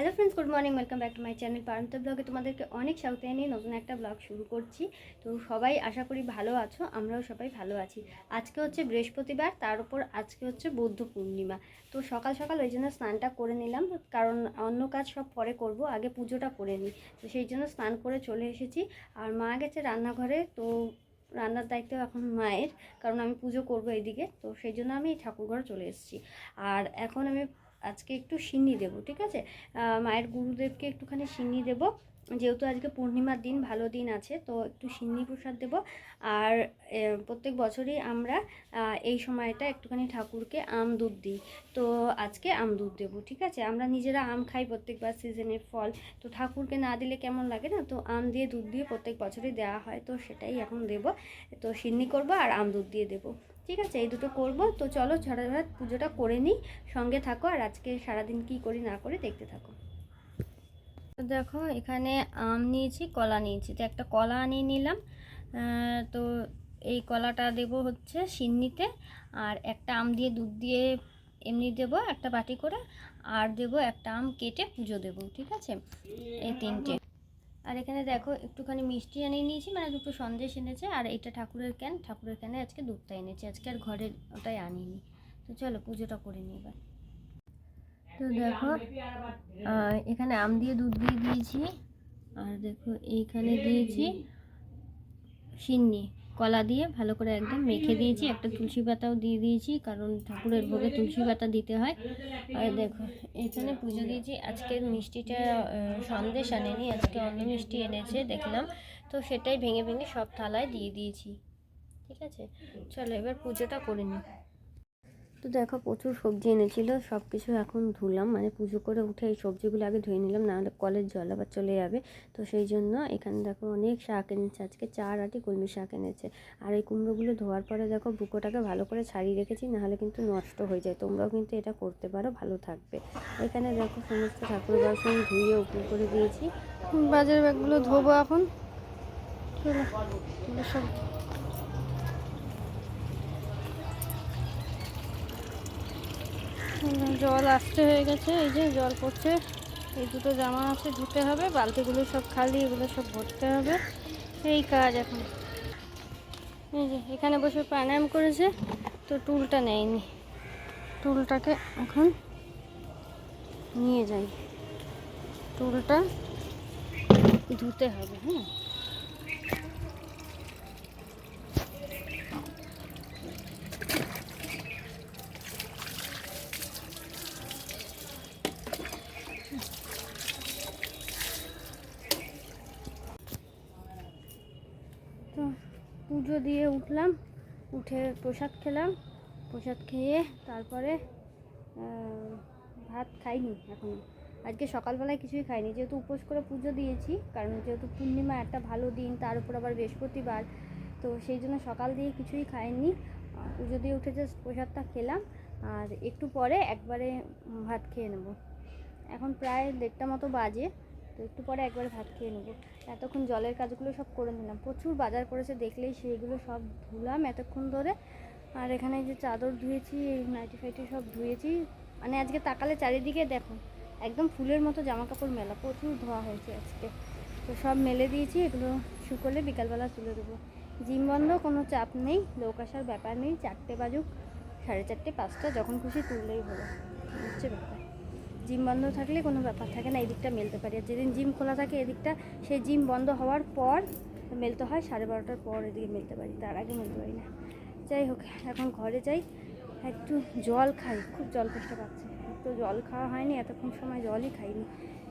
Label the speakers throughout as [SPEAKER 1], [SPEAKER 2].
[SPEAKER 1] Hello friends good morning welcome back to my channel পারন্ত ব্লগে তোমাদেরকে অনেক স্বাগত জানিয়ে নতুন একটা ব্লগ শুরু করছি। তো সবাই আশা করি ভালো আছো, আমরাও সবাই ভালো আছি। আজকে হচ্ছে বৃহস্পতিবার, তার উপর আজকে হচ্ছে বৌদ্ধ পূর্ণিমা। তো সকাল সকাল ওই জন্য স্নানটা করে নিলাম, কারণ অন্য কাজ সব পরে করব, আগে পুজোটা করে নিই। তো সেই জন্য স্নান করে চলে এসেছি। আর মা গেছে রান্নাঘরে, তো রান্নার দায়িত্ব এখন মায়ের, কারণ আমি পুজো করব এইদিকে তো সেই জন্য আমি ঠাকুরঘরে চলে এসেছি। আর এখন আমি আজকে একটু সিন্নি দেবো, ঠিক আছে? মায়ের গুরুদেবকে একটুখানি সিন্নি দেবো। যেহেতু আজকে পূর্ণিমার দিন, ভালো দিন আছে, তো একটু সিন্নি প্রসাদ দেবো। আর প্রত্যেক বছরই আমরা এই সময়টা একটুখানি ঠাকুরকে আম দুধ দিই। তো আজকে আম দুধ দেবো, ঠিক আছে? আমরা নিজেরা আম খাই প্রত্যেকবার সিজনের ফল। তো ঠাকুরকে না দিলে কেমন লাগে না? তো আম দিয়ে দুধ দিয়ে প্রত্যেক বছরই দেওয়া হয়, তো সেটাই এখন দেবো। তো সিন্নি করব আর আম দুধ দিয়ে দেবো। ঠিক আছে, এই দুটো করব। তো চলো ঝড়াঝড় পুজোটা করে নিই, সঙ্গে থাকো আর আজকে সারাদিন কি করি না করি দেখতে থাকো। দেখো, এখানে আম নিয়েছি, কলা নিয়েছি। তো একটা কলা আনিয়ে নিলাম। তো এই কলাটা দেব হচ্ছে সিন্নিতে আর একটা আম দিয়ে দুধ দিয়ে এমনি দেব একটা বাটি করে। আর দেব একটা আম কেটে পুজো দেব, ঠিক আছে? এই তিনটে। আর এখানে দেখো একটুখানি মিষ্টি এনে নিয়েছি মানে দুটো সন্দেশ এনেছে আর এটা ঠাকুরের ক্যান ঠাকুরের ক্যানে আজকে দুধটা এনেছি আজকে আর ঘরের ওটাই আনিনি। তো চলো পুজোটা করে নিই এবার। তো দেখো এখানে আম দিয়ে দুধ দিয়ে দিয়েছি আর দেখো এইখানে দিয়েছি সিন্নি। কলা দিয়ে ভালো করে একদম মেখে দিয়েছি। একটা তুলসী পাতাও দিয়ে দিয়েছি, কারণ ঠাকুরের ভোগে তুলসী পাতা দিতে হয়। আর দেখো, এখানে পুজো দিয়েছি। আজকের মিষ্টিটা সন্দেশ আনেনি, আজকে অন্য মিষ্টি এনেছে, দেখলাম। তো সেটাই ভেঙে ভেঙে সব থালায় দিয়ে দিয়েছি। ঠিক আছে? চলো এবার পুজোটা করে নিই। তো দেখো প্রচুর সবজি এনেছিল সব কিছু এখন ধুলাম মানে পুজো করে উঠে এই সবজিগুলো আগে ধুয়ে নিলাম নাহলে কলের জল আবার চলে যাবে। তো সেই জন্য এখানে দেখো অনেক শাক এনেছে, আজকে চার আটি কলমি শাক এনেছে। আর এই কুমড়োগুলো ধোয়ার পরে দেখো বুকোটাকে ভালো করে ছাড়িয়ে রেখেছি নাহলে কিন্তু নষ্ট হয়ে যায়। তোমরাও কিন্তু এটা করতে পারো, ভালো থাকবে। এখানে দেখো সমস্ত ঠাকুর বাসন ধুয়ে উপর করে দিয়েছি। বাজার ব্যাগগুলো ধোবো এখন। চলো সব জল আসতে হয়ে গেছে, এই যে জল পড়ছে। এই দুটো জামা আছে, ধুতে হবে, বালতিগুলো সব খালি, এগুলো সব ভরতে হবে। এই কাজ এখন। এই যে, এখানে বসে প্রাণায়াম করেছে, তো টুলটা নেয়নি। টুলটাকে এখন নিয়ে যাই। টুলটা ধুতে হবে হ্যাঁ তো পুজো দিয়ে উঠলাম, উঠে প্রসাদ খেলাম। প্রসাদ খেয়ে তারপরে ভাত খাইনি এখন। আজকে সকালবেলায় কিছুই খাইনি। যেহেতু উপোস করে পুজো দিয়েছি, কারণ যেহেতু পূর্ণিমা একটা ভালো দিন, তার উপর আবার বৃহস্পতিবার, তো সেই জন্য সকাল দিয়ে কিছুই খাইনি। পুজো দিয়ে উঠে জাস্ট প্রসাদটা খেলাম, আর একটু পরে একবারে ভাত খেয়ে নেব। এখন প্রায় দেড়টা মতো বাজে। তো একটু পরে একবার ভাত খেয়ে নেব। এতক্ষণ জলের কাজগুলো সব করে নিলাম। প্রচুর বাজার করেছে, দেখলেই সেইগুলো সব ধুলাম এতক্ষণ ধরে। আর এখানে যে চাদর ধুয়েছি, এই নাইটি ফাইটি সব ধুয়েছি। মানে আজকে তাকালে চারিদিকে দেখো, একদম ফুলের মতো জামা কাপড় মেলা, প্রচুর ধোয়া হয়েছে আজকে। তো সব মেলে দিয়েছি, এগুলো শুকোলে বিকালবেলা তুলে দেবো। জিম বন্ধ, কোনো চাপ নেই, লোক আসার ব্যাপার নেই, চারটে বাজুক, সাড়ে চারটে পাঁচটা, যখন খুশি তুললেই হলো। হচ্ছে ব্যাপার? জিম বন্ধ থাকলে কোনো ব্যাপার থাকে না, এদিকটা মেলতে পারি। আর যেদিন জিম খোলা থাকে এদিকটা, সেই জিম বন্ধ হওয়ার পর মেলতে হয়, সাড়ে বারোটার পর এদিকে মেলতে পারি, তার আগে মেলতে পারি না। যাই হোক, এখন ঘরে যাই, একটু জল খাই, খুব জল তেষ্টা পাচ্ছে। তো জল খাওয়া হয়নি, এতক্ষণ সময় জলই খাইনি।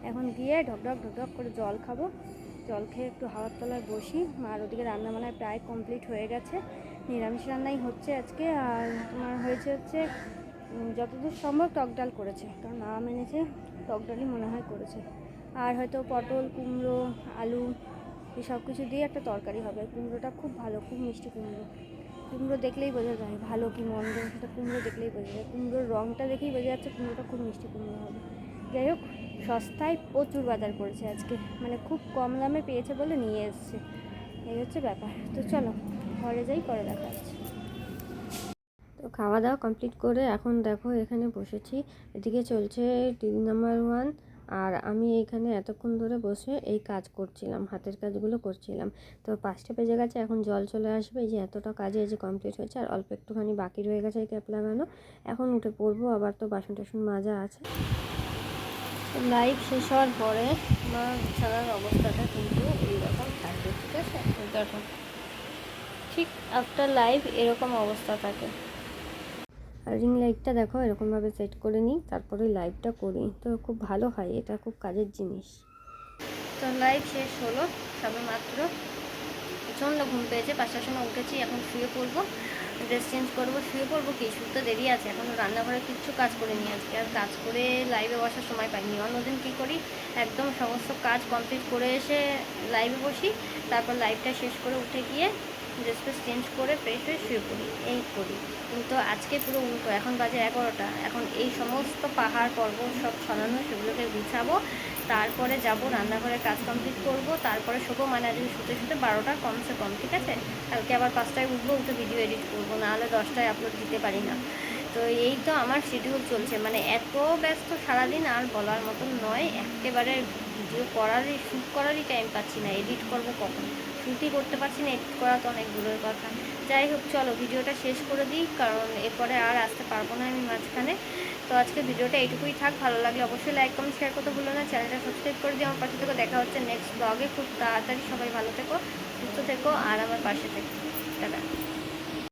[SPEAKER 1] এখন গিয়ে ঢকঢক ঢকঢক করে জল খাব। জল খেয়ে একটু হাওয়ার তলায় বসি। আর ওদিকে রান্না বান্না প্রায় কমপ্লিট হয়ে গেছে। নিরামিষ রান্নাই হচ্ছে আজকে, আর তোমার হয়েছে হচ্ছে যতদূর সম্ভব টক ডাল করেছে। কারণ মা মেনেছে টক ডালই মনে হয় করেছে। আর হয়তো পটল, কুমড়ো, আলু এই সব কিছু দিয়ে একটা তরকারি হবে। কুমড়োটা খুব ভালো, খুব মিষ্টি কুমড়ো। কুমড়ো দেখলেই বোঝা যায় ভালো কি মন্দ। সেটা কুমড়ো দেখলেই বোঝা যায়। কুমড়োর রঙটা দেখেই বোঝা যাচ্ছে কুমড়োটা খুব মিষ্টি কুমড়ো হবে। যাই হোক, সস্তায় প্রচুর বাজার করেছে আজকে। মানে খুব কম দামে পেয়েছে বলে নিয়ে এসছে। এই হচ্ছে ব্যাপার। তো চলো, ঘরে যাই, পরে দেখা তো খাওয়া দাওয়া কমপ্লিট করে এখন দেখো এখানে বসেছি। এদিকে চলছে টিভি নাম্বার ওয়ান
[SPEAKER 2] আর আমি এখানে এতক্ষণ ধরে বসে এই কাজ করছিলাম, হাতের কাজগুলো করছিলাম। তো পাঁচটা বেজে গেছে, এখন জল চলে আসবে। এই যে এতটা কাজে যে কমপ্লিট হয়েছে, আর অল্প একটুখানি বাকি রয়ে গেছে এই ক্যাপ লাগানো। এখন উঠে পড়ব, আবার তো বাসন টাসন মাজা আছে।
[SPEAKER 1] লাইভ শেষ হওয়ার পরে আমার বিছানার অবস্থাটা কিন্তু এইরকম থাকবে, ঠিক আছে? ঠিক আফটার লাইভ এরকম অবস্থা থাকে।
[SPEAKER 2] আর রিং লাইটটা দেখো, এরকমভাবে সেট করে নিই, তারপরে লাইভটা করি। তো খুব ভালো হয়, এটা খুব কাজের জিনিস।
[SPEAKER 1] তো লাইট শেষ হলো, সবে মাত্র প্রচণ্ড ঘুম পেয়েছে, পাঁচটার সময় উঠেছি, এখন শুয়ে পড়ব ড্রেস চেঞ্জ করব, শুয়ে পড়ব কি? শুতে দেরি আছে এখনও রান্নাঘরে কিচ্ছু কাজ করে নিয়ে আজকে, আর কাজ করে লাইভে বসার সময় পাইনি। অন্যদিন কী করি? একদম সমস্ত কাজ কমপ্লিট করে এসে লাইভে বসি, তারপর লাইভটা শেষ করে উঠে গিয়ে ড্রেস ফ্রেস চেঞ্জ করে ফ্রেশ হয়ে শুয়ে পড়ি, এই করি। কিন্তু আজকে পুরো উল্টো, এখন বাজে এগারোটা, এখন এই সমস্ত পাহাড় পর্বত সব ছড়ানো, সেগুলোকে গুছাবো তারপরে যাব রান্নাঘরে কাজ কমপ্লিট করব, তারপরে শোবো মানে আজকে শুতে শুতে বারোটা কমসে কম, ঠিক আছে? কালকে আবার পাঁচটায় উঠবো, উঠে ভিডিও এডিট করব, নাহলে দশটায় আপলোড দিতে পারি না। তো এই তো আমার শিডিউল চলছে মানে এত ব্যস্ত সারাদিন আর বলার মতন নয়, একেবারে ভিডিও করারই শ্যুট করারই টাইম পাচ্ছি না এডিট করব কখন? শ্যুটই করতে পারছি না এডিট করা তো অনেক দূরের কথা। যাই হোক, চলো ভিডিওটা শেষ করে দিই, কারণ এরপরে আর আসতে পারব না আমি। তো আজকে ভিডিওটা এইটুকুই থাক। ভালো লাগলে অবশ্যই লাইক কমেন্ট শেয়ার করতে ভুলো না। চ্যানেলটা সাবস্ক্রাইব করে দিয়ে আমার পাশে থেকে দেখা হচ্ছে নেক্সট ব্লগে খুব তাড়াতাড়ি সবাই ভালো থেকো, সুস্থ থেকো, আর আমার পাশে থেকো। টাটা।